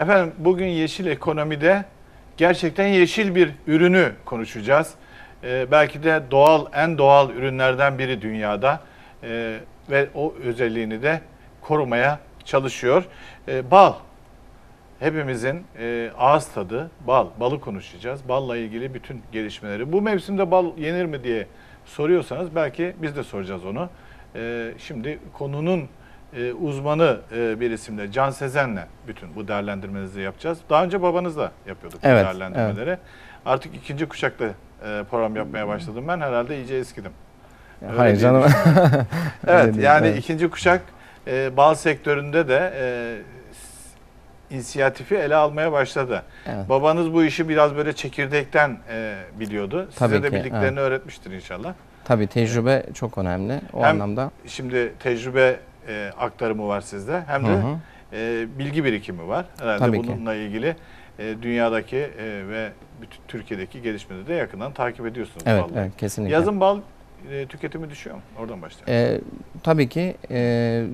Efendim bugün yeşil ekonomide gerçekten yeşil bir ürünü konuşacağız. Ee, belki de doğal en doğal ürünlerden biri dünyada Ee, ve o özelliğini de korumaya çalışıyor. Ee, bal. Hepimizin e, ağız tadı bal. Balı konuşacağız. Balla ilgili bütün gelişmeleri. Bu mevsimde bal yenir mi diye soruyorsanız belki biz de soracağız onu. Ee, şimdi konunun e, uzmanı e, bir isimle Can Sezen'le bütün bu değerlendirmenizi yapacağız. Daha önce babanızla yapıyorduk Evet, bu değerlendirmeleri. Artık ikinci kuşakta e, program yapmaya başladım ben. Herhalde iyice eskidim. Öyle Hayır canım. Evet yani evet. ikinci kuşak e, bal sektöründe de e, inisiyatifi ele almaya başladı. Evet. Babanız bu işi biraz böyle çekirdekten e, biliyordu. Size Tabii de ki, bildiklerini öğretmiştir inşallah. Tabii tecrübe çok önemli o Hem- anlamda. Şimdi tecrübe e, aktarımı var sizde hem de Hı hı. e, bilgi birikimi var. Herhalde Tabii ki. bununla ilgili e, dünyadaki e, ve bütün Türkiye'deki gelişmeleri de yakından takip ediyorsunuz. Evet, evet kesinlikle. Yazın bal e, tüketimi düşüyor mu? Oradan başlayalım. Ee, tabii ki e,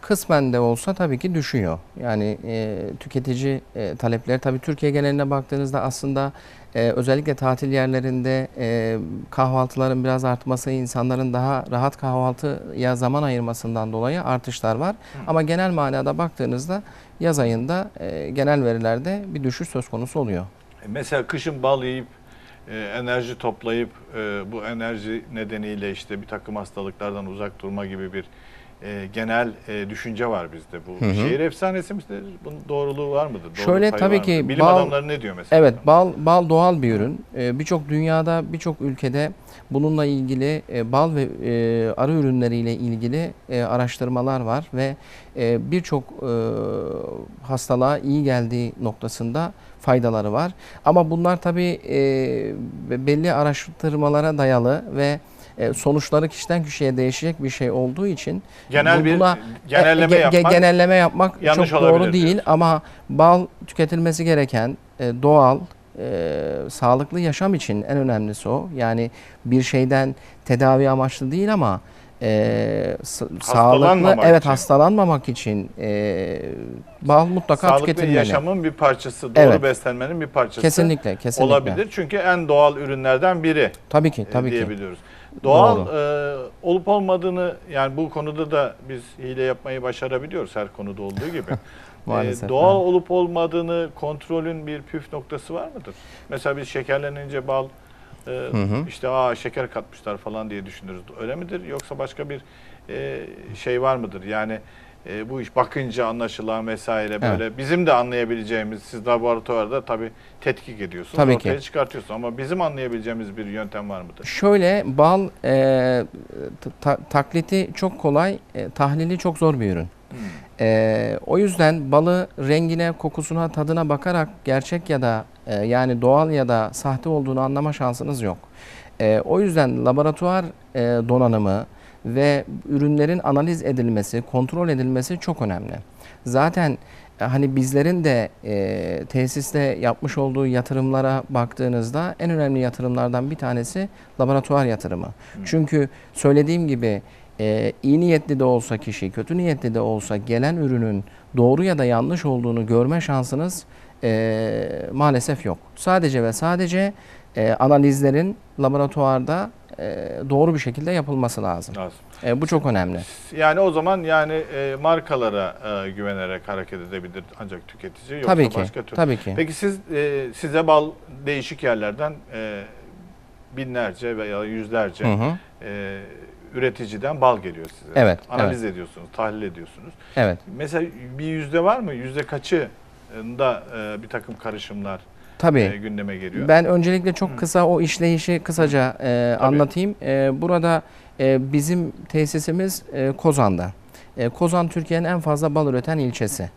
kısmen de olsa tabii ki düşüyor. Yani e, tüketici e, talepleri tabii Türkiye geneline baktığınızda aslında e, özellikle tatil yerlerinde e, kahvaltıların biraz artması, insanların daha rahat kahvaltıya zaman ayırmasından dolayı artışlar var. Ama genel manada baktığınızda yaz ayında e, genel verilerde bir düşüş söz konusu oluyor. E, Mesela kışın bal yiyip e, enerji toplayıp e, bu enerji nedeniyle işte bir takım hastalıklardan uzak durma gibi bir e, genel e, düşünce var bizde. Bu Hı hı. şehir efsanesi midir? Bunun doğruluğu var mıdır? Doğru Şöyle tabii ki? Bilim bal- adamları ne diyor mesela? Evet, bal bal doğal bir ürün. Ee, birçok dünyada, birçok ülkede bununla ilgili e, bal ve e, arı ürünleriyle ilgili e, araştırmalar var ve e, birçok e, hastalığa iyi geldiği noktasında faydaları var. Ama bunlar tabii e, belli araştırmalara dayalı ve e, sonuçları kişiden kişiye değişecek bir şey olduğu için Genel bir buna- genelleme e, ge- yapmak genelleme yapmak yanlış çok doğru değil diyorsun. ama bal tüketilmesi gereken e, doğal e, sağlıklı yaşam için en önemlisi o. Yani bir şeyden tedavi amaçlı değil ama e, sağlıklı evet için. hastalanmamak için e, bal mutlaka sağlıklı tüketilmeli. yaşamın bir parçası, doğru Evet. beslenmenin bir parçası Kesinlikle, kesinlikle. olabilir. Çünkü en doğal ürünlerden biri. Tabii ki, e, tabii ki. diyebiliyoruz. Doğal Doğru. e, olup olmadığını yani bu konuda da biz hile yapmayı başarabiliyoruz her konuda olduğu gibi. E, Maalesef, doğal evet. olup olmadığını kontrolün bir püf noktası var mıdır? Mesela biz şekerlenince bal e, hı. işte aa şeker katmışlar falan diye düşünürüz. Öyle midir? Yoksa başka bir e, şey var mıdır? Yani e, bu iş bakınca anlaşılan vesaire böyle bizim de anlayabileceğimiz siz laboratuvarda tabii tetkik ediyorsunuz. Tabii ortaya ki. çıkartıyorsunuz ama bizim anlayabileceğimiz bir yöntem var mıdır? Şöyle bal e, ta- taklidi çok kolay, e, tahlili çok zor bir ürün. E, o yüzden balı rengine, kokusuna, tadına bakarak gerçek ya da e, yani doğal ya da sahte olduğunu anlama şansınız yok. E, o yüzden laboratuvar e, donanımı ve ürünlerin analiz edilmesi, kontrol edilmesi çok önemli. Zaten e, hani bizlerin de e, tesiste yapmış olduğu yatırımlara baktığınızda en önemli yatırımlardan bir tanesi laboratuvar yatırımı. Çünkü söylediğim gibi e, iyi niyetli de olsa kişi, kötü niyetli de olsa gelen ürünün doğru ya da yanlış olduğunu görme şansınız e, maalesef yok. Sadece ve sadece e, analizlerin laboratuvarda e, doğru bir şekilde yapılması lazım. Lazım. E, bu çok önemli. Yani o zaman yani e, markalara e, güvenerek hareket edebilir ancak tüketici yoksa Tabii ki. başka türlü. Tabii ki. Peki siz e, size bal değişik yerlerden e, binlerce veya yüzlerce Hı hı. e, üreticiden bal geliyor size. Evet, Analiz ediyorsunuz, tahlil ediyorsunuz. Evet. Mesela bir yüzde var mı? Yüzde kaçı da e, bir takım karışımlar Tabii. e, gündeme geliyor? Ben öncelikle çok kısa o işleyişi kısaca e, Tabii. anlatayım. E, burada e, bizim tesisimiz e, Kozan'da. E, Kozan Türkiye'nin en fazla bal üreten ilçesi.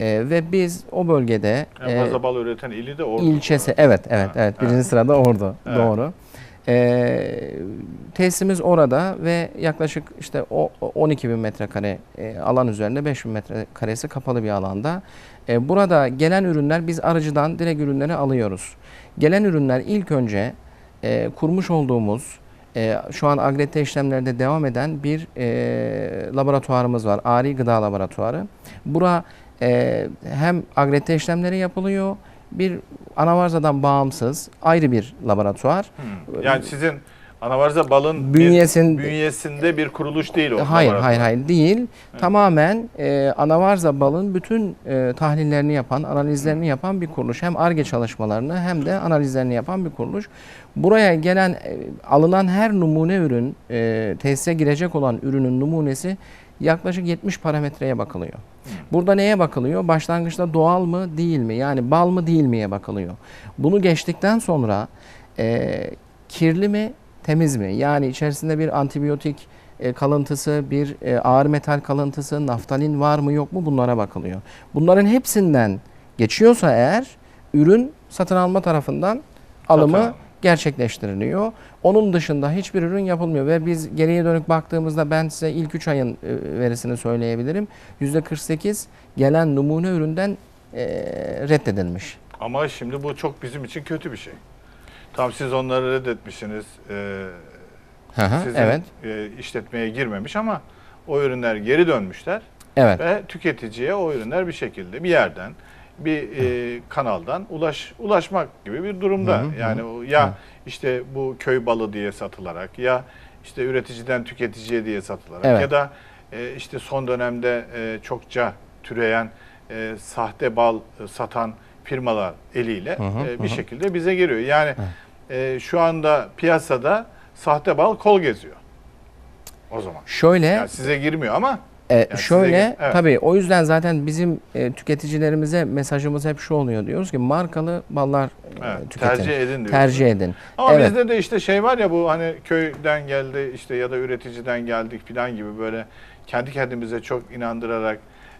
E, ve biz o bölgede en e, fazla bal üreten ili de Ordu. ilçesi evet evet Ha, evet birinci evet. sırada Ordu. Evet. Doğru. E, tesisimiz orada ve yaklaşık işte o o 12 bin metrekare e, alan üzerinde 5 bin metrekaresi kapalı bir alanda. E, burada gelen ürünler biz arıcıdan direkt ürünleri alıyoruz. Gelen ürünler ilk önce e, kurmuş olduğumuz e, şu an agrete işlemlerde devam eden bir laboratuvarımız var. Ari Gıda Laboratuvarı. Bura hem agrete işlemleri yapılıyor. Bir anavarzadan bağımsız ayrı bir laboratuvar. Hmm. Yani sizin anavarza balın Bünyesin- bir, bünyesinde bir kuruluş değil o. Hayır, laboratuvar. hayır, hayır değil. Tamamen e, anavarza balın bütün e, tahlillerini yapan, analizlerini yapan bir kuruluş. Hem ARGE çalışmalarını hem de analizlerini yapan bir kuruluş. Buraya gelen, e, alınan her numune ürün, e, tesise girecek olan ürünün numunesi yaklaşık 70 parametreye bakılıyor. Burada neye bakılıyor? Başlangıçta doğal mı, değil mi? Yani bal mı, değil miye bakılıyor. Bunu geçtikten sonra e, kirli mi, temiz mi? Yani içerisinde bir antibiyotik e, kalıntısı, bir e, ağır metal kalıntısı, naftalin var mı yok mu bunlara bakılıyor. Bunların hepsinden geçiyorsa eğer ürün satın alma tarafından alımı Satın gerçekleştiriliyor. Onun dışında hiçbir ürün yapılmıyor ve biz geriye dönük baktığımızda ben size ilk 3 ayın e, verisini söyleyebilirim. %48 gelen numune üründen reddedilmiş. Ama şimdi bu çok bizim için kötü bir şey. Tam siz onları reddetmişsiniz. Ee, Hı hı, sizin evet. e, işletmeye girmemiş ama o ürünler geri dönmüşler Evet. ve tüketiciye o ürünler bir şekilde bir yerden bir e, kanaldan ulaş ulaşmak gibi bir durumda. Hı hı, yani o ya Hı. işte bu köy balı diye satılarak ya işte üreticiden tüketiciye diye satılarak Evet. ya da e, işte son dönemde e, çokça türeyen e, sahte bal e, satan firmalar eliyle Hı hı, e, hı bir hı. şekilde bize geliyor. Yani e, şu anda piyasada sahte bal kol geziyor. O zaman. Şöyle Yani size girmiyor ama E, size şöyle gel- evet. tabii o yüzden zaten bizim e, tüketicilerimize mesajımız hep şu oluyor diyoruz ki markalı ballar e, evet, tüketin. tercih edin diyorsunuz. Tercih edin. Ama Evet. bizde de işte şey var ya bu hani köyden geldi işte ya da üreticiden geldik falan gibi böyle kendi kendimize çok inandırarak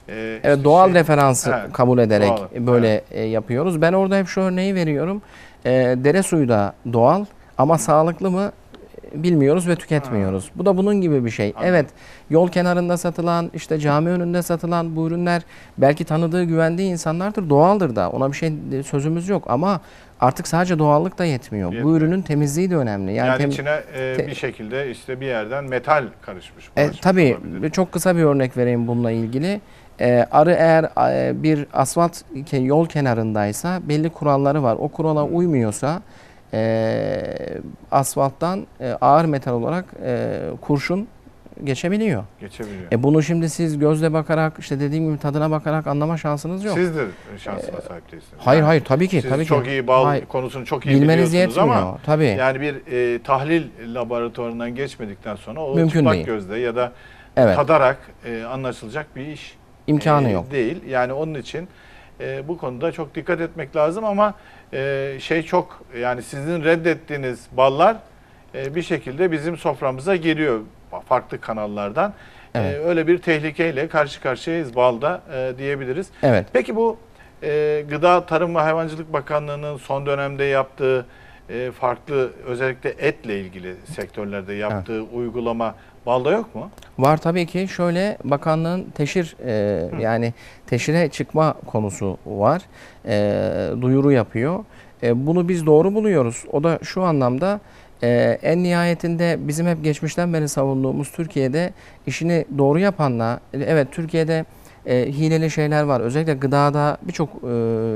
e, Evet işte doğal şey- referansı Evet, kabul ederek doğal, böyle e, yapıyoruz. Ben orada hep şu örneği veriyorum. E, dere suyu da doğal ama sağlıklı mı bilmiyoruz ve tüketmiyoruz. Bu da bunun gibi bir şey. Anladım. Evet yol kenarında satılan işte cami önünde satılan bu ürünler belki tanıdığı güvendiği insanlardır doğaldır da ona bir şey e, sözümüz yok ama artık sadece doğallık da yetmiyor. Bu Yetmiyor. ürünün temizliği de önemli. yani, Yani, içine e, bir şekilde işte bir yerden metal karışmış. E, tabii olabilir. çok kısa bir örnek vereyim bununla ilgili. E, arı eğer e, bir asfalt yol kenarındaysa belli kuralları var. O kurala uymuyorsa e, asfalttan e, ağır metal olarak e, kurşun geçebiliyor. geçebiliyor. E bunu şimdi siz gözle bakarak işte dediğim gibi tadına bakarak anlama şansınız yok. Siz de şansına sahip değilsiniz. hayır Yani hayır tabii ki Siz tabii çok ki. iyi bal Hayır. konusunu çok iyi Bilmeniz biliyorsunuz ama tabii. yani bir e, tahlil laboratuvarından geçmedikten sonra o Mümkün çıplak değil. gözle ya da evet. tadarak e, anlaşılacak bir iş imkanı e, yok. değil. Yani onun için e, bu konuda çok dikkat etmek lazım ama e, şey çok yani sizin reddettiğiniz ballar e, bir şekilde bizim soframıza geliyor farklı kanallardan. E, Evet. öyle bir tehlikeyle karşı karşıyayız balda e, diyebiliriz. Evet. Peki bu e, Gıda Tarım ve Hayvancılık Bakanlığı'nın son dönemde yaptığı e, farklı özellikle etle ilgili sektörlerde yaptığı uygulama balda yok mu? Var tabii ki. Şöyle bakanlığın teşhir e, yani teşhire çıkma konusu var. E, duyuru yapıyor. E, bunu biz doğru buluyoruz. O da şu anlamda e, en nihayetinde bizim hep geçmişten beri savunduğumuz Türkiye'de işini doğru yapanla evet Türkiye'de e, hileli şeyler var. Özellikle gıdada birçok e,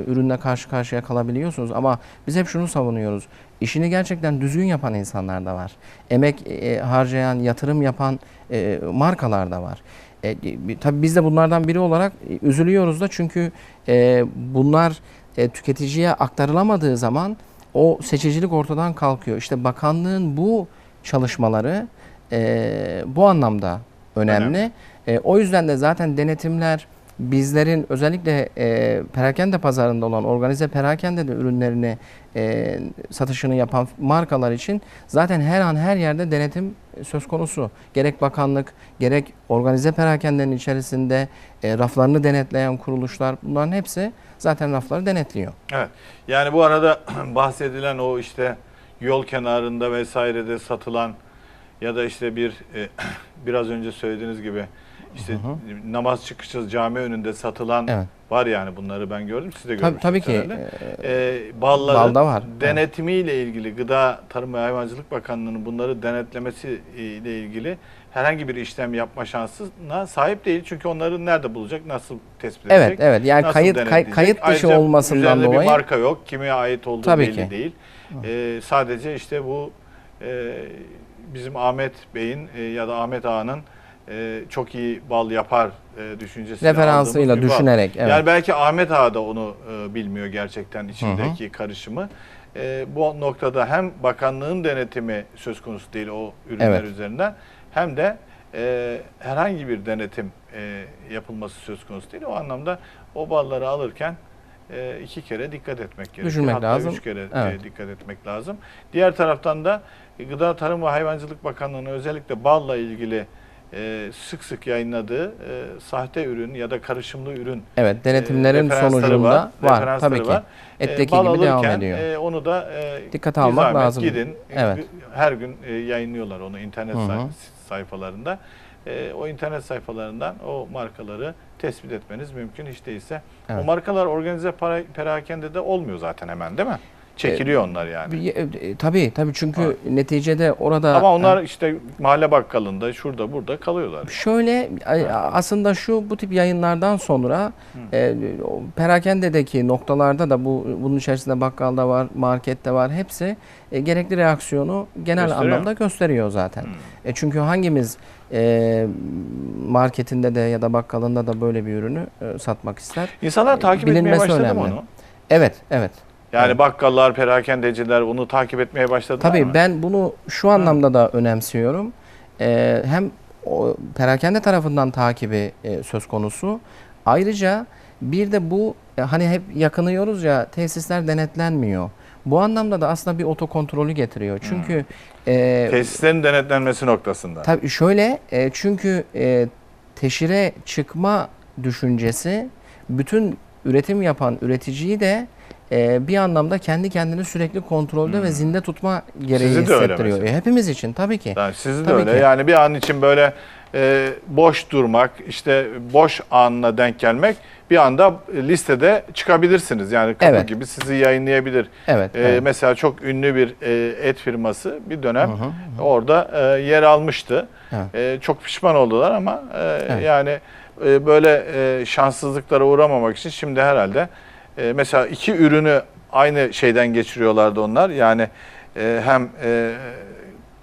ürünle karşı karşıya kalabiliyorsunuz ama biz hep şunu savunuyoruz. İşini gerçekten düzgün yapan insanlar da var. Emek e, harcayan, yatırım yapan e, markalar da var. E, e, tabii biz de bunlardan biri olarak e, üzülüyoruz da çünkü e, bunlar e, tüketiciye aktarılamadığı zaman o seçicilik ortadan kalkıyor. İşte bakanlığın bu çalışmaları e, bu anlamda önemli. Önemli. E, o yüzden de zaten denetimler bizlerin özellikle e, perakende pazarında olan organize perakende de ürünlerini e, satışını yapan markalar için zaten her an her yerde denetim söz konusu. Gerek bakanlık, gerek organize perakendenin içerisinde e, raflarını denetleyen kuruluşlar bunların hepsi zaten rafları denetliyor. Evet. Yani bu arada bahsedilen o işte yol kenarında vesairede satılan ya da işte bir e, biraz önce söylediğiniz gibi işte Hı hı. namaz çıkışı cami önünde satılan Evet. var yani bunları ben gördüm siz de Tabii, görmüşsünüz tabii ki herhalde. e, e, balların Balda var. denetimiyle ilgili Gıda Tarım ve Hayvancılık Bakanlığı'nın bunları denetlemesi ile ilgili herhangi bir işlem yapma şansına sahip değil. Çünkü onları nerede bulacak, nasıl tespit edecek? Evet, evet. Yani kayıt kay- kayıt dışı Ayrıca olmasından dolayı bir marka yok, kime ait olduğu Tabii belli ki. değil. Ee, sadece işte bu e, bizim Ahmet Bey'in e, ya da Ahmet Ağa'nın e, çok iyi bal yapar e, düşüncesiyle referansıyla düşünerek evet. Yani belki Ahmet Ağa da onu e, bilmiyor gerçekten içindeki karışımı. E, bu noktada hem bakanlığın denetimi söz konusu değil o ürünler Evet. üzerinden hem de e, herhangi bir denetim e, yapılması söz konusu değil. O anlamda o balları alırken e, iki kere dikkat etmek gerekiyor. Düşünmek Hatta lazım. üç kere e, Evet. dikkat etmek lazım. Diğer taraftan da e, Gıda Tarım ve Hayvancılık Bakanlığı'nın özellikle balla ilgili e, sık sık yayınladığı e, sahte ürün ya da karışımlı ürün evet, denetimlerin e, referansları sonucunda var, referansları tabii ki. var. Etteki E, bal gibi devam alırken, ediyor. e, onu da e, Dikkate bir almak zahmet lazım. Gidin. Evet. Her gün e, yayınlıyorlar onu internet Hı hı. say- sayfalarında. E, o internet sayfalarından o markaları tespit etmeniz mümkün hiç değilse. Evet. O markalar organize para, perakende de olmuyor zaten hemen değil mi? Çekiliyor onlar yani. E, e, tabii tabii çünkü neticede orada Ama onlar işte mahalle bakkalında şurada burada kalıyorlar. Şöyle a- aslında şu bu tip yayınlardan sonra e, perakendedeki noktalarda da bu bunun içerisinde bakkalda var, markette var hepsi e, gerekli reaksiyonu genel Gösteriyor. anlamda gösteriyor zaten. E, çünkü hangimiz e, marketinde de ya da bakkalında da böyle bir ürünü e, satmak ister? İnsanlar takip etmeye Bilinmesi başladı mı onu? Evet, evet. Yani Evet. bakkallar, perakendeciler bunu takip etmeye başladılar Tabii mı? ben bunu şu anlamda da önemsiyorum. Ee, hem o perakende tarafından takibi e, söz konusu. Ayrıca bir de bu e, hani hep yakınıyoruz ya tesisler denetlenmiyor. Bu anlamda da aslında bir otokontrolü getiriyor. Çünkü e, Tesislerin denetlenmesi noktasında. Tabii şöyle e, çünkü e, teşhire çıkma düşüncesi bütün üretim yapan üreticiyi de e, bir anlamda kendi kendini sürekli kontrolde ve zinde tutma gereği Hmm. Sizi de hissettiriyor. E, hepimiz için tabii ki. Yani sizi de Tabii öyle. ki. Yani bir an için böyle e, boş durmak, işte boş anına denk gelmek bir anda listede çıkabilirsiniz. Yani kapı Evet. gibi sizi yayınlayabilir. Evet. E, evet. Mesela çok ünlü bir e, et firması bir dönem Hı hı, orada e, yer almıştı. Evet. E, çok pişman oldular ama e, Evet. yani e, böyle e, şanssızlıklara uğramamak için şimdi herhalde e, mesela iki ürünü aynı şeyden geçiriyorlardı onlar. Yani e, hem e,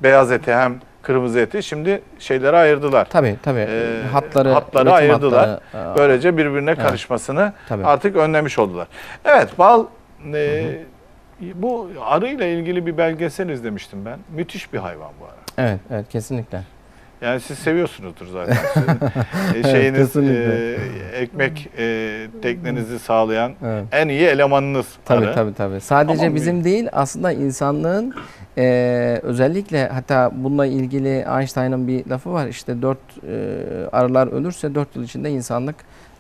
beyaz eti hem kırmızı eti şimdi şeyleri ayırdılar. Tabii tabii. E, hatları, hatları ayırdılar. hatları, Böylece birbirine karışmasını Tabii. artık önlemiş oldular. Evet bal e, bu arıyla ilgili bir belgesel izlemiştim ben. Müthiş bir hayvan bu arı. Evet, evet kesinlikle. Yani siz seviyorsunuzdur zaten. Sizin, e, şeyiniz e, ekmek e, teknenizi sağlayan Evet. en iyi elemanınız Tabii arı. tabii tabii. Sadece Ama bizim değil aslında insanlığın e, özellikle hatta bununla ilgili Einstein'ın bir lafı var. İşte dört e, arılar ölürse dört yıl içinde insanlık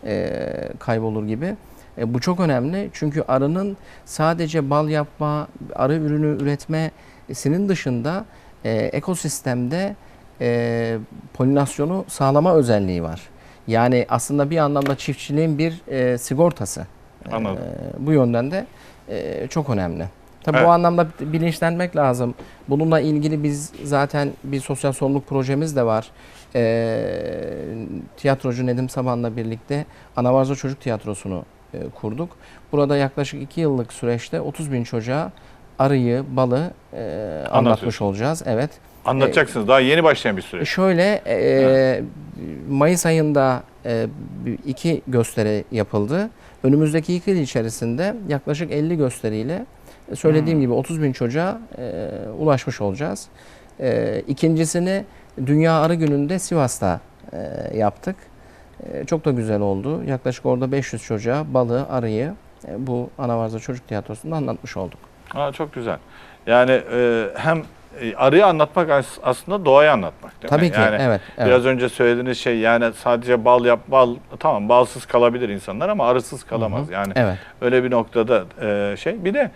e, kaybolur gibi. E, bu çok önemli çünkü arının sadece bal yapma, arı ürünü üretmesinin dışında e, ekosistemde e, polinasyonu sağlama özelliği var. Yani aslında bir anlamda çiftçiliğin bir e, sigortası. Anladım. Ee, bu yönden de e, çok önemli. Tabii Evet. bu anlamda bilinçlenmek lazım. Bununla ilgili biz zaten bir sosyal sorumluluk projemiz de var. Ee, tiyatrocu Nedim Saban'la birlikte Anavarza Çocuk Tiyatrosu'nu e, kurduk. Burada yaklaşık 2 yıllık süreçte 30 bin çocuğa arıyı, balı e, anlatmış olacağız. Evet. Anlatacaksınız. Daha yeni başlayan bir süreç. Şöyle e, Mayıs ayında e, iki gösteri yapıldı. Önümüzdeki iki yıl içerisinde yaklaşık 50 gösteriyle e, söylediğim Hmm. gibi 30 bin çocuğa e, ulaşmış olacağız. E, ikincisini Dünya Arı Günü'nde Sivas'ta e, yaptık. E, çok da güzel oldu. Yaklaşık orada 500 çocuğa balı, arıyı e, bu Anavarza Çocuk Tiyatrosu'nda anlatmış olduk. Aa, çok güzel. Yani e, hem arıyı anlatmak as- aslında doğayı anlatmak değil Tabii ki Yani evet. evet. Biraz önce söylediğiniz şey yani sadece bal yap bal tamam balsız kalabilir insanlar ama arısız kalamaz. Yani Evet. öyle bir noktada e, şey. Bir de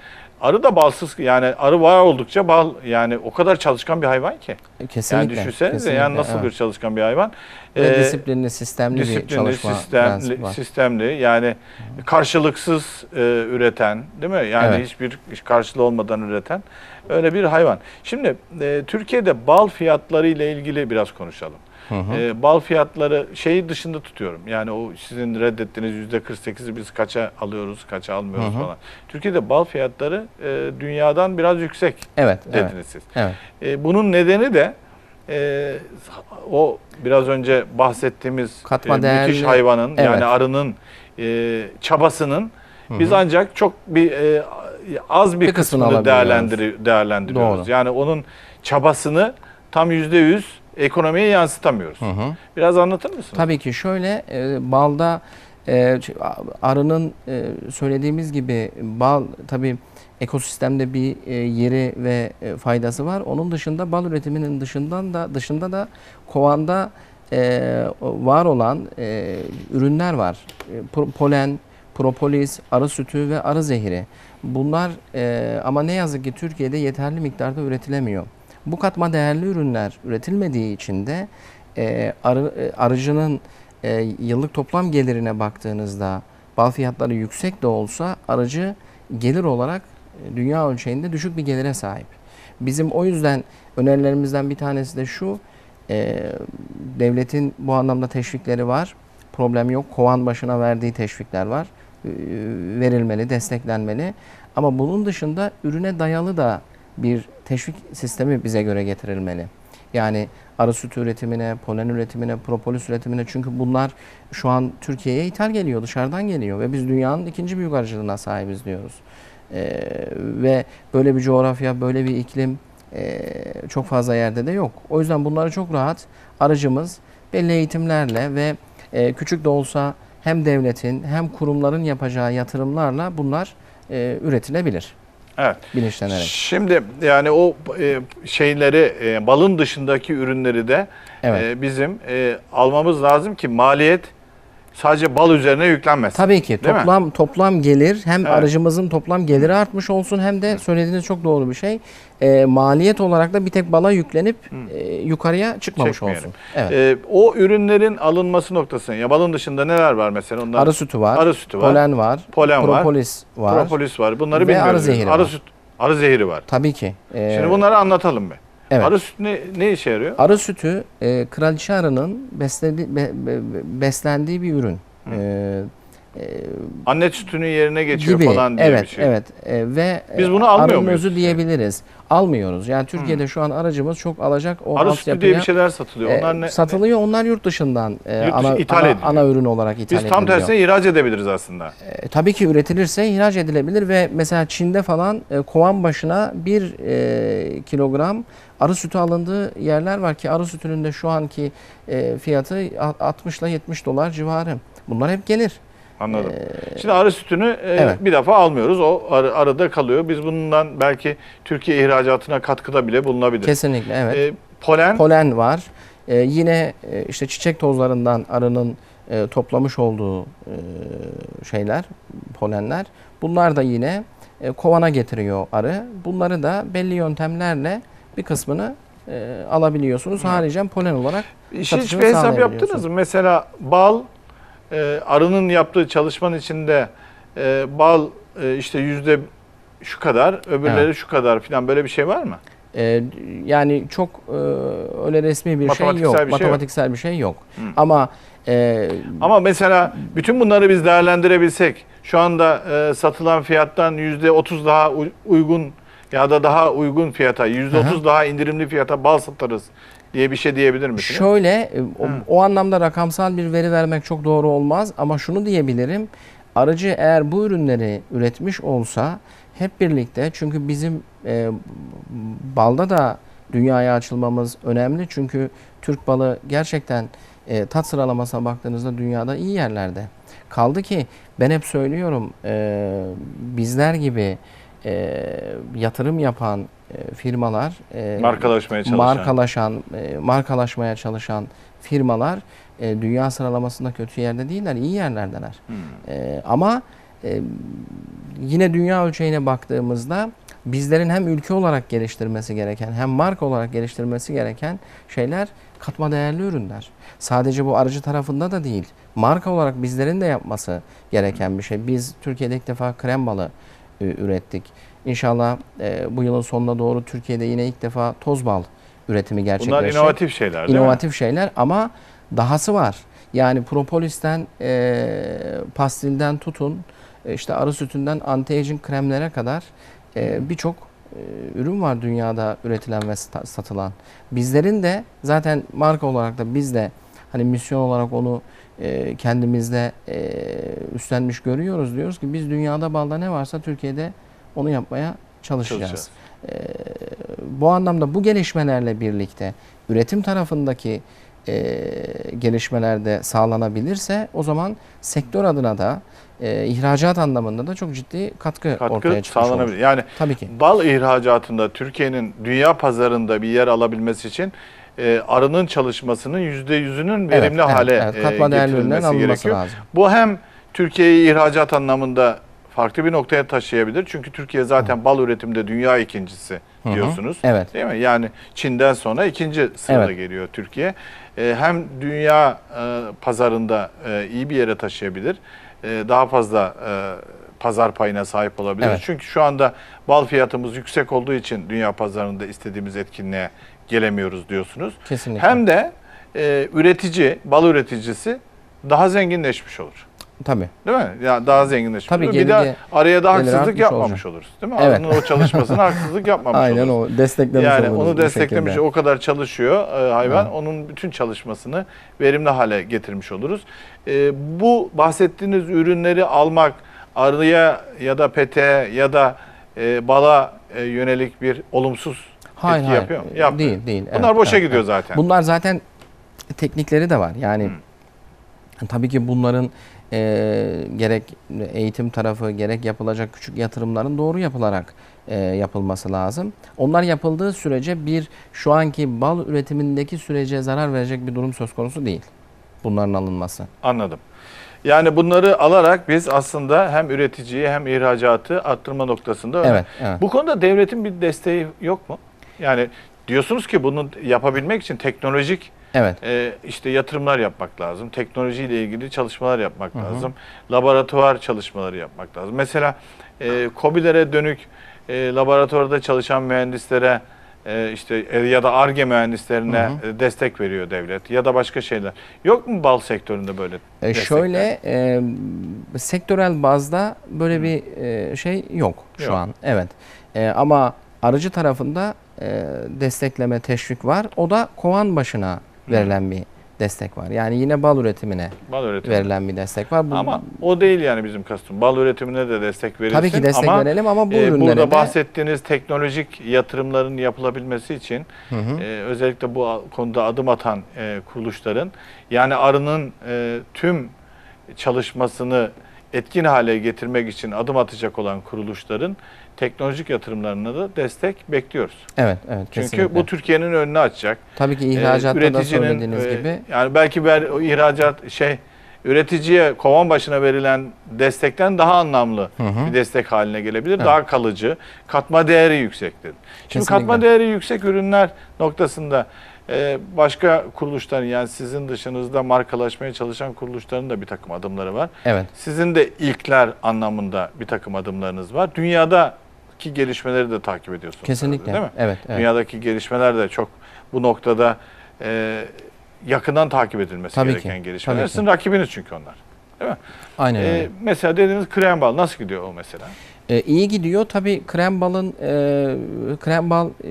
arı da balsız yani arı var oldukça bal yani o kadar çalışkan bir hayvan ki. Kesinlikle. yani düşünsenize kesinlikle, yani nasıl evet. bir çalışkan bir hayvan. Ve Ee, disiplinli, sistemli bir disiplinli, çalışma sistemli, var. sistemli yani karşılıksız e, üreten değil mi? Yani Evet. hiçbir karşılığı olmadan üreten öyle bir hayvan. Şimdi e, Türkiye'de bal fiyatları ile ilgili biraz konuşalım. Hı hı. E, bal fiyatları şeyi dışında tutuyorum. Yani o sizin reddettiğiniz yüzde 48'i biz kaça alıyoruz, kaça almıyoruz Hı hı. falan. Türkiye'de bal fiyatları e, dünyadan biraz yüksek Evet, evet, dediniz siz. evet. E, bunun nedeni de e, o biraz önce bahsettiğimiz Katma e, müthiş değerli- hayvanın Evet. yani arının e, çabasının Hı biz hı. ancak çok bir e, az bir, Bir kısmını kısmını değerlendir, değerlendiriyoruz. Doğru. Yani onun çabasını tam yüzde yüz ekonomiye yansıtamıyoruz. Hı hı. Biraz anlatır mısınız? Tabii ki şöyle e, balda e, arının e, söylediğimiz gibi bal tabii ekosistemde bir e, yeri ve e, faydası var. Onun dışında bal üretiminin dışından da dışında da kovanda e, var olan e, ürünler var. E, polen, propolis, arı sütü ve arı zehri. Bunlar e, ama ne yazık ki Türkiye'de yeterli miktarda üretilemiyor. Bu katma değerli ürünler üretilmediği için de e, arı, e, arıcının e, yıllık toplam gelirine baktığınızda bal fiyatları yüksek de olsa arıcı gelir olarak e, dünya ölçeğinde düşük bir gelire sahip. Bizim o yüzden önerilerimizden bir tanesi de şu, e, devletin bu anlamda teşvikleri var. Problem yok. Kovan başına verdiği teşvikler var. E, verilmeli, desteklenmeli. Ama bunun dışında ürüne dayalı da bir teşvik sistemi bize göre getirilmeli. Yani arı sütü üretimine, polen üretimine, propolis üretimine çünkü bunlar şu an Türkiye'ye ithal geliyor, dışarıdan geliyor ve biz dünyanın ikinci büyük arıcılığına sahibiz diyoruz. Ee, ve böyle bir coğrafya, böyle bir iklim e, çok fazla yerde de yok. O yüzden bunları çok rahat arıcımız belli eğitimlerle ve e, küçük de olsa hem devletin hem kurumların yapacağı yatırımlarla bunlar e, üretilebilir Evet. bilinçlenerek. Şimdi yani o e, şeyleri e, balın dışındaki ürünleri de Evet. e, bizim e, almamız lazım ki maliyet sadece bal üzerine yüklenmesin. Tabii ki Değil mi? toplam toplam gelir hem Evet. aracımızın toplam geliri artmış olsun hem de söylediğiniz çok doğru bir şey. e, maliyet olarak da bir tek bala yüklenip e, yukarıya çıkmamış olsun. Evet. E, o ürünlerin alınması noktasında ya balın dışında neler var mesela? Ondan arı sütü var, arı sütü var, polen var, polen var, propolis var. propolis var. Bunları Ve bilmiyoruz. arı zehri arı var. süt, arı zehri var. Tabii ki. E, Şimdi bunları anlatalım bir. Evet. Arı sütü ne, ne işe yarıyor? Arı sütü e, kraliçe arının besledi, be- be- beslendiği bir ürün. E, e, Anne sütünün yerine geçiyor gibi. falan diye evet, bir şey. evet. E, ve Biz e, bunu almıyor muyuz? özü diyebiliriz. Almıyoruz. Yani Türkiye'de şu an aracımız çok alacak o Arı sütü diye bir şeyler satılıyor. e, Onlar ne? satılıyor. Onlar yurt dışından e, Yurt dışı ana, ithal ana, ediliyor. ana ürün olarak ithal Biz tam ediliyor. tersine ihraç edebiliriz aslında. E, tabii ki üretilirse ihraç edilebilir ve mesela Çin'de falan e, kovan başına bir e, kilogram arı sütü alındığı yerler var ki arı sütünün de şu anki e, fiyatı a- 60 ile 70 dolar civarı. Bunlar hep gelir. Anladım. E, Şimdi arı sütünü e, Evet. bir defa almıyoruz. O arı, arıda kalıyor. Biz bundan belki Türkiye ihracatına katkıda bile bulunabilir. kesinlikle evet. E, polen Polen var. E, yine e, işte çiçek tozlarından arının e, toplamış olduğu e, şeyler, polenler. Bunlar da yine e, kovana getiriyor arı. Bunları da belli yöntemlerle bir kısmını e, alabiliyorsunuz. Haricen polen olarak hiç hiçbir hesap yaptınız mı? Mesela bal e, arının yaptığı çalışmanın içinde e, bal e, işte yüzde şu kadar, öbürleri Evet. şu kadar falan böyle bir şey var mı? E, yani çok e, öyle resmi bir şey Matematiksel yok. bir şey yok. Matematiksel bir şey yok. Hı. Ama e, Ama mesela bütün bunları biz değerlendirebilsek şu anda e, satılan fiyattan yüzde otuz daha uy- uygun ya da daha uygun fiyata, yüzde otuz daha indirimli fiyata bal satarız diye bir şey diyebilir misiniz? Şöyle e, o, o anlamda rakamsal bir veri vermek çok doğru olmaz ama şunu diyebilirim. Arıcı eğer bu ürünleri üretmiş olsa hep birlikte çünkü bizim e, balda da dünyaya açılmamız önemli. Çünkü Türk balı gerçekten e, tat sıralamasına baktığınızda dünyada iyi yerlerde. Kaldı ki ben hep söylüyorum e, bizler gibi e, yatırım yapan e, firmalar e, Markalaşmaya çalışan. markalaşan, e, markalaşmaya çalışan firmalar e, dünya sıralamasında kötü yerde değiller, iyi yerlerdeler. Hmm. E, ama e, yine dünya ölçeğine baktığımızda bizlerin hem ülke olarak geliştirmesi gereken hem marka olarak geliştirmesi gereken şeyler katma değerli ürünler. Sadece bu aracı tarafında da değil. Marka olarak bizlerin de yapması gereken bir şey. Biz Türkiye'de ilk defa krem balı ürettik. İnşallah e, bu yılın sonuna doğru Türkiye'de yine ilk defa toz bal üretimi Bunlar gerçekleşecek. inovatif şeyler değil mi? İnovatif şeyler ama dahası var. Yani propolis'ten, e, pastilden tutun, e, işte arı sütünden anti-aging kremlere kadar e, birçok e, ürün var dünyada üretilen ve satılan. Bizlerin de zaten marka olarak da biz de hani misyon olarak onu e, kendimizde e, üstlenmiş görüyoruz. Diyoruz ki biz dünyada balda ne varsa Türkiye'de onu yapmaya çalışacağız. Çalışacağız. bu anlamda bu gelişmelerle birlikte üretim tarafındaki e, gelişmeler de sağlanabilirse o zaman sektör adına da e, ihracat anlamında da çok ciddi katkı, ortaya Katkı çıkmış olur. sağlanabilir. Yani Tabii ki. bal ihracatında Türkiye'nin dünya pazarında bir yer alabilmesi için e, arının çalışmasının %100'ünün verimli Evet, evet, hale evet. e, katma getirilmesi gerekiyor. lazım. Bu hem Türkiye'yi ihracat anlamında farklı bir noktaya taşıyabilir. Çünkü Türkiye zaten bal üretiminde dünya ikincisi Hı hı. diyorsunuz. Evet. Değil mi? Yani Çin'den sonra ikinci sırada Evet. geliyor Türkiye. E, hem dünya e, pazarında e, iyi bir yere taşıyabilir. E, daha fazla e, pazar payına sahip olabilir. Evet. Çünkü şu anda bal fiyatımız yüksek olduğu için dünya pazarında istediğimiz etkinliğe gelemiyoruz diyorsunuz. Kesinlikle. Hem de e, üretici, bal üreticisi daha zenginleşmiş olur. Tabii. Değil mi? Ya daha zenginleşmiş Tabii olur. Bir de araya da haksızlık yapmamış olacak. oluruz. Değil mi? Evet. Arının o çalışmasına haksızlık yapmamış Aynen oluruz. o. Desteklemiş Yani oluruz onu bu desteklemiş, şekilde. o kadar çalışıyor e, hayvan. Hı. Onun bütün çalışmasını verimli hale getirmiş oluruz. E, bu bahsettiğiniz ürünleri almak arıya ya da peteğe ya da e, bala e, yönelik bir olumsuz Hayır, etki hayır. yapıyor mu? Yapmıyor. Değil, değil. Bunlar Evet, boşa evet, gidiyor evet. zaten. Bunlar zaten teknikleri de var. Yani tabii ki bunların e, gerek eğitim tarafı gerek yapılacak küçük yatırımların doğru yapılarak e, yapılması lazım. Onlar yapıldığı sürece bir şu anki bal üretimindeki sürece zarar verecek bir durum söz konusu değil. Bunların alınması. Anladım. Yani bunları alarak biz aslında hem üreticiyi hem ihracatı arttırma noktasında Evet, evet. Bu konuda devletin bir desteği yok mu? Yani diyorsunuz ki bunu yapabilmek için teknolojik Evet. e, işte yatırımlar yapmak lazım. Teknolojiyle ilgili çalışmalar yapmak lazım. Laboratuvar çalışmaları yapmak lazım. Mesela e, KOBİ'lere dönük e, laboratuvarda çalışan mühendislere e, işte e, ya da ARGE mühendislerine Hı e, destek veriyor devlet ya da başka şeyler. Yok mu bal sektöründe böyle E, şöyle e, sektörel bazda böyle bir e, şey yok şu Yok. an. Evet. E, ama arıcı tarafında e, destekleme, teşvik var. O da kovan başına verilen bir destek var. Yani yine bal üretimine Bal üretimi. verilen bir destek var. Bu, Ama o değil yani bizim kastım. Bal üretimine de destek verilsin. tabii ki destek ama, verelim ama bu e, ürünlere burada de bahsettiğiniz teknolojik yatırımların yapılabilmesi için Hı hı. e, özellikle bu konuda adım atan e, kuruluşların yani arının e, tüm çalışmasını etkin hale getirmek için adım atacak olan kuruluşların teknolojik yatırımlarına da destek bekliyoruz. evet, evet Çünkü kesinlikle. bu Türkiye'nin önünü açacak. tabii ki Ee, ihracatta da üreticinin, söylediğiniz e, gibi Yani belki ver, o ihracat şey üreticiye kovan başına verilen destekten daha anlamlı Hı hı. bir destek haline gelebilir. Evet. Daha kalıcı, katma değeri yüksektir. Şimdi Kesinlikle. katma değeri yüksek ürünler noktasında e, başka kuruluşların yani sizin dışınızda markalaşmaya çalışan kuruluşların da bir takım adımları var. evet. Sizin de ilkler anlamında bir takım adımlarınız var. Dünyadaki gelişmeleri de takip ediyorsunuz. Kesinlikle. Değil mi? Evet, evet. Dünyadaki gelişmeler de çok bu noktada e, yakından takip edilmesi Tabii ki, gereken gelişmeler. tabii ki. Sizin rakibiniz çünkü onlar. Değil mi? Aynen E, öyle. mesela dediğiniz krem bal nasıl gidiyor o mesela? E, iyi gidiyor. Tabii krem balın e, krem bal e,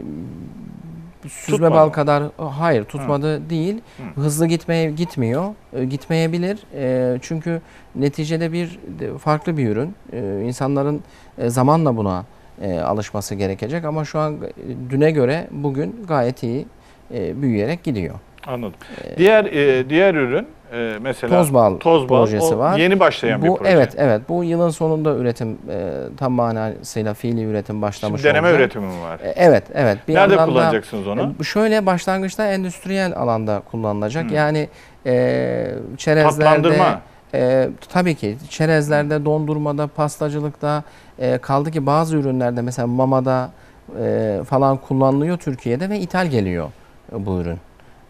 süzme Tutmadı bal mı? kadar hayır tutmadı değil. Hızlı gitmeye gitmiyor. E, gitmeyebilir. E, çünkü neticede bir de farklı bir ürün. E, insanların e, zamanla buna e, alışması gerekecek ama şu an e, düne göre bugün gayet iyi e, büyüyerek gidiyor. Anladım. diğer e, diğer ürün e, mesela Ee, Toz bal toz bal projesi o var. yeni başlayan bir Bu proje. evet evet bu yılın sonunda üretim e, tam manasıyla fiili üretim başlamış Şimdi deneme olacak. üretimi mi var? E, Evet, evet. Bir Nerede da, kullanacaksınız onu? e, şöyle başlangıçta endüstriyel alanda kullanılacak. Hı. Yani e, çerezlerde, Tatlandırma. E, tabii ki çerezlerde, dondurmada, pastacılıkta e, kaldı ki bazı ürünlerde mesela mamada e, falan kullanılıyor Türkiye'de ve ithal geliyor e, bu ürün.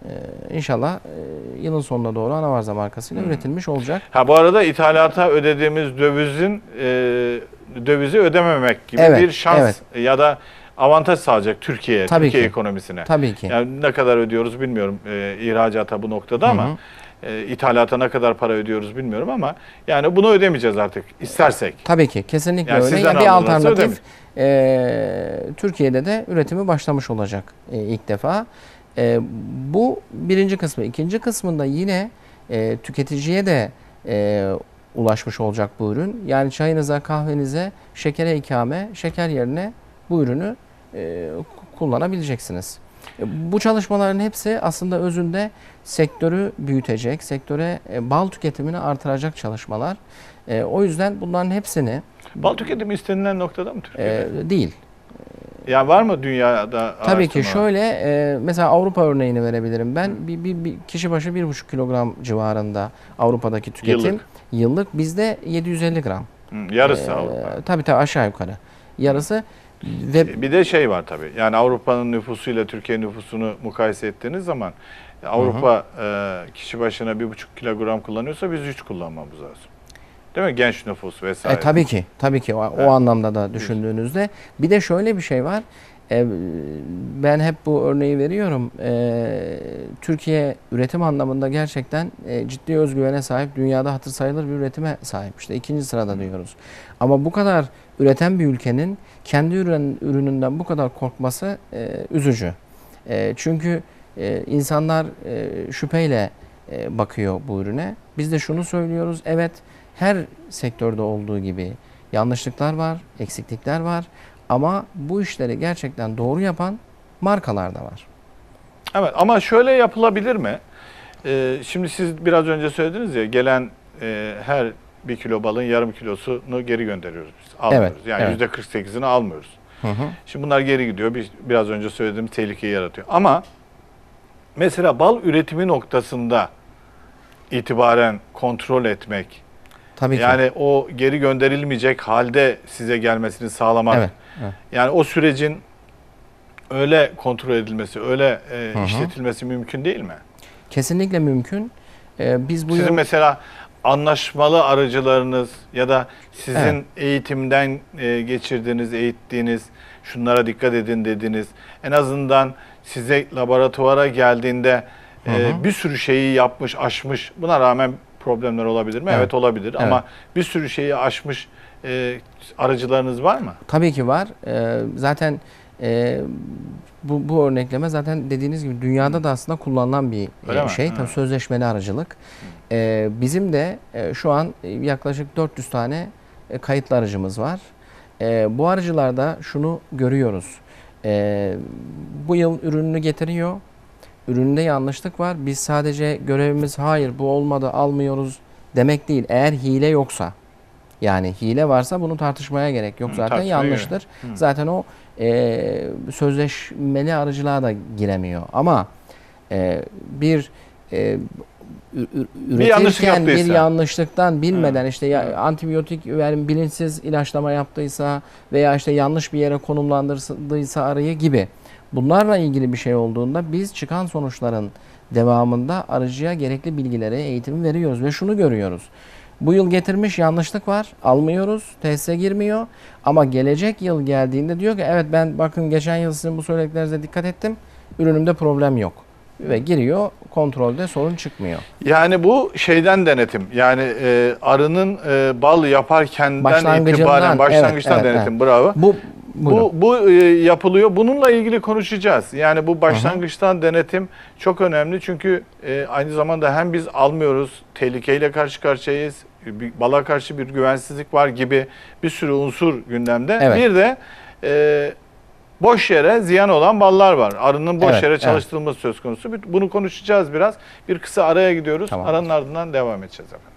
E, inşallah e, yılın sonuna doğru Anavarza markasıyla Hmm. üretilmiş olacak. Ha bu arada ithalata ödediğimiz dövizin e, dövizi ödememek gibi Evet, bir şans evet. ya da avantaj sağlayacak Türkiye'ye, Tabii Türkiye ki. ekonomisine. Tabii ki. Yani ne kadar ödüyoruz bilmiyorum e, ihracata bu noktada ama Hı hı. E, ithalata ne kadar para ödüyoruz bilmiyorum ama yani bunu ödemeyeceğiz artık istersek. Tabii ki kesinlikle Yani öyle. sizden Ya bir alternatif e, Türkiye'de de üretimi başlamış olacak e, ilk defa. E, bu birinci kısmı. İkinci kısmında yine e, tüketiciye de e, ulaşmış olacak bu ürün. Yani çayınıza, kahvenize, şekere ikame, şeker yerine bu ürünü e, kullanabileceksiniz. E, Bu çalışmaların hepsi aslında özünde sektörü büyütecek, sektöre e, bal tüketimini artıracak çalışmalar. E, o yüzden bunların hepsini Bal tüketimi istenilen noktada mı Türkiye'de? değil. yani var mı dünyada Tabii ki şöyle e, mesela Avrupa örneğini verebilirim. Ben bir, bir, bir kişi başı 1,5 kilogram civarında Avrupa'daki tüketim. Yıllık. Yıllık bizde 750 gram. Hı, yarısı E, Avrupa. Tabii tabii aşağı yukarı. Yarısı ve Bir de şey var tabii. Yani Avrupa'nın nüfusuyla Türkiye nüfusunu mukayese ettiğiniz zaman Avrupa e, kişi başına bir buçuk kilogram kullanıyorsa biz üç kullanmamız lazım. Değil mi? Genç nüfus vesaire. E, tabii ki, tabii ki o, o Evet. anlamda da düşündüğünüzde. Bir de şöyle bir şey var. E, ben hep bu örneği veriyorum. E, Türkiye üretim anlamında gerçekten e, ciddi özgüvene sahip, dünyada hatır sayılır bir üretime sahip. İşte ikinci sırada diyoruz. Ama bu kadar üreten bir ülkenin kendi ürün, ürününden bu kadar korkması e, üzücü. Çünkü insanlar şüpheyle bakıyor bu ürüne. Biz de şunu söylüyoruz. Evet her sektörde olduğu gibi yanlışlıklar var, eksiklikler var. Ama bu işleri gerçekten doğru yapan markalar da var. Evet ama şöyle yapılabilir mi? Ee, şimdi siz biraz önce söylediniz ya gelen e, her bir kilo balın yarım kilosunu geri gönderiyoruz biz. Almıyoruz. yani evet. yüzde 48'ini almıyoruz. Hı hı. Şimdi bunlar geri gidiyor. Bir, biraz önce söylediğim tehlikeyi yaratıyor. Ama mesela bal üretimi noktasında itibaren kontrol etmek, Tabii ki. yani o geri gönderilmeyecek halde size gelmesini sağlamak. evet. evet. Yani o sürecin öyle kontrol edilmesi, öyle e, Hı hı. işletilmesi mümkün değil mi? Kesinlikle mümkün. Ee, biz bu Sizin yıl mesela anlaşmalı aracılarınız ya da sizin Evet. eğitimden e, geçirdiğiniz, eğittiğiniz, şunlara dikkat edin dediniz. En azından size laboratuvara geldiğinde e, Hı hı. bir sürü şeyi yapmış, aşmış. Buna rağmen problemler olabilir mi? Evet, Evet. olabilir ama bir sürü şeyi aşmış e, aracılarınız var mı? tabii ki var. Ee, zaten e, bu, bu örnekleme zaten dediğiniz gibi dünyada da aslında kullanılan bir Öyle e, mi? şey. Tabii sözleşmeli aracılık. Ee, bizim de e, şu an e, yaklaşık 400 tane e, kayıtlı aracımız var. E, bu aracılarda şunu görüyoruz. E, bu yıl ürününü getiriyor. Üründe yanlışlık var. Biz sadece görevimiz hayır bu olmadı almıyoruz demek değil. Eğer hile yoksa yani hile varsa bunu tartışmaya gerek yok. Hı, Zaten yanlıştır. Hı. Zaten o e, sözleşmeli aracılığa da giremiyor. Ama e, bir e, ü- ü- Bir yanlışlık üretirken bir yanlışlıktan bilmeden Hı. işte ya, antibiyotik yani bilinçsiz ilaçlama yaptıysa veya işte yanlış bir yere konumlandırdıysa arıyı gibi bunlarla ilgili bir şey olduğunda biz çıkan sonuçların devamında arıcıya gerekli bilgileri, eğitimi veriyoruz ve şunu görüyoruz. Bu yıl getirmiş yanlışlık var. Almıyoruz. Tesise girmiyor. Ama gelecek yıl geldiğinde diyor ki evet ben bakın geçen yıl sizin bu söylediklerinize dikkat ettim. Ürünümde problem yok. Ve giriyor kontrolde sorun çıkmıyor. Yani bu şeyden denetim. Yani e, arının e, bal yaparkenden itibaren başlangıçtan evet, evet, denetim. Bravo. Bu buyurun. Bu, bu e, yapılıyor. Bununla ilgili konuşacağız. Yani bu başlangıçtan denetim çok önemli. Çünkü e, aynı zamanda hem biz almıyoruz, tehlikeyle karşı karşıyayız, bala karşı bir güvensizlik var gibi bir sürü unsur gündemde. Evet. Bir de e, boş yere ziyan olan ballar var. Arının boş Evet, yere evet. çalıştırılması söz konusu. Bunu konuşacağız biraz. Bir kısa araya gidiyoruz. Tamam. Aranın ardından devam edeceğiz efendim.